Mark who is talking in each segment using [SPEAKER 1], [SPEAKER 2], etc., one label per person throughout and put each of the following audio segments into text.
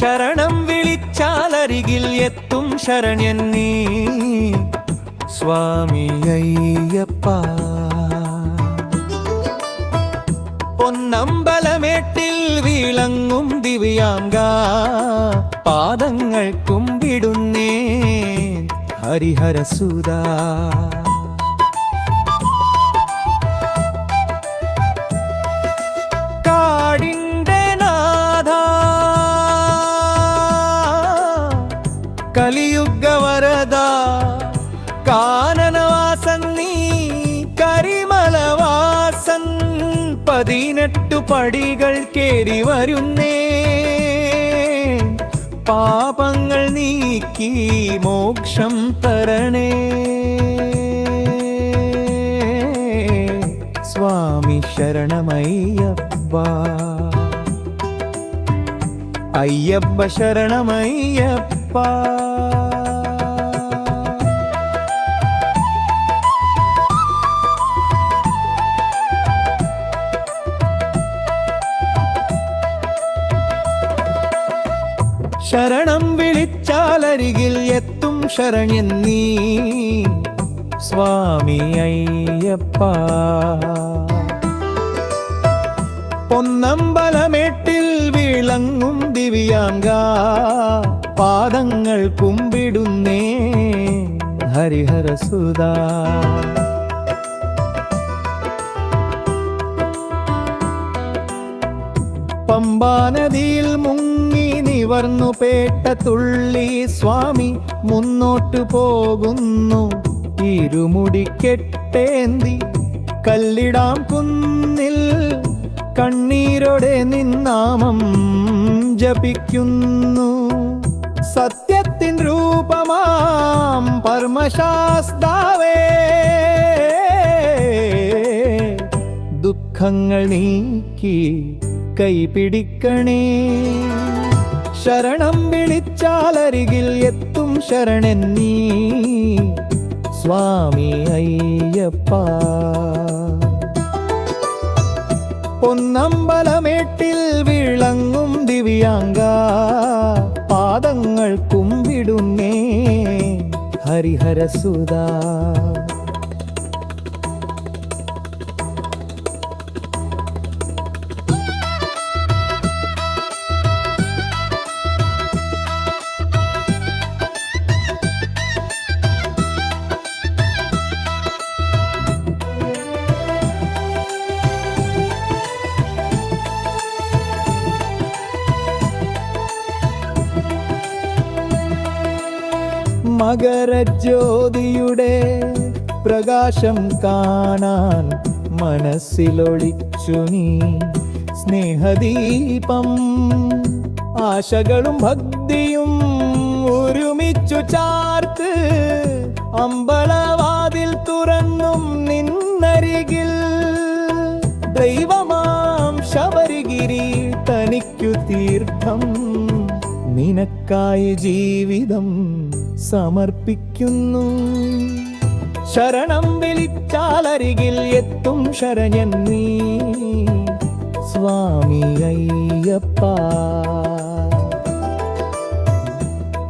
[SPEAKER 1] ശരണം വിളിച്ചാലരികിൽ എത്തും ശരണ്യൻ നീ. സ്വാമി അയ്യപ്പ. പൊന്നമ്പലമേട്ടിൽ വിളങ്ങും ദിവ്യാംഗ. പാദങ്ങൾ കുമ്പിടുന്നേ. ഹരിഹരസുതാ കാനനവാസൻ നീ കരിമലവാസൻ പതിനെട്ടു പടികൾ കേറി വരുന്നേ. പാപങ്ങൾ നീക്കി മോക്ഷം തരണേ. സ്വാമി ശരണമയ്യപ്പ. അയ്യപ്പ ശരണമയ്യപ്പ. ശരണം വിളിച്ചാലരികിൽ എത്തും ശരണ്യൻ നീ സ്വാമി അയ്യപ്പ. പൊന്നമ്പലമേട്ടിൽ വിളങ്ങും ദിവ്യാംഗ പാദങ്ങൾ കുമ്പിടുന്നേ ഹരിഹരസുദാ പമ്പാനദിയിൽ മുങ്ങി നിവർന്നു പേട്ട തുള്ളി. സ്വാമി മുന്നോട്ടു പോകുന്നു. ഇരുമുടി കെട്ടേന്തി കല്ലിടാം കുന്നിൽ. കണ്ണീരോടെ നിന്നാമം ജപിക്കുന്നു. സത്യത്തിൻ രൂപമാം പരമശാസ്താവേ ദുഃഖങ്ങൾ നീക്കി കൈപിടിക്കണേ ശരണം വിളിച്ചാലരികിൽ എത്തും ശരണൻ നീ. സ്വാമി അയ്യപ്പ. പൊന്നമ്പലമേട്ടിൽ വിളങ്ങും ദിവ്യാംഗ. പാദങ്ങൾ കുമ്പിടുന്നേ ഹരിഹരസുതാ മകരജ്യോതിയുടെ പ്രകാശം കാണാൻ മനസ്സിലൊളിച്ചു നീ. സ്നേഹദീപം ആശകളും ഭക്തിയും ഒരുമിച്ചു ചാർത്ത് അമ്പലവാതിൽ തുറന്നും നിന്നരികിൽ ദൈവമാം ശബരിഗിരി തനിക്കു തീർത്ഥം. നിനക്കായി ജീവിതം സമർപ്പിക്കുന്നു. ശരണം വിളിച്ചാലരികിൽ എത്തും ശരണ്യൻ നീ. സ്വാമി അയ്യപ്പ.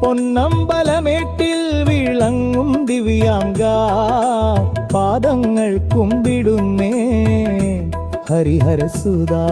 [SPEAKER 1] പൊന്നമ്പലമേട്ടിൽ വിളങ്ങും ദിവ്യാംഗ. പാദങ്ങൾ കുമ്പിടുന്നേ. ഹരിഹരസുതാ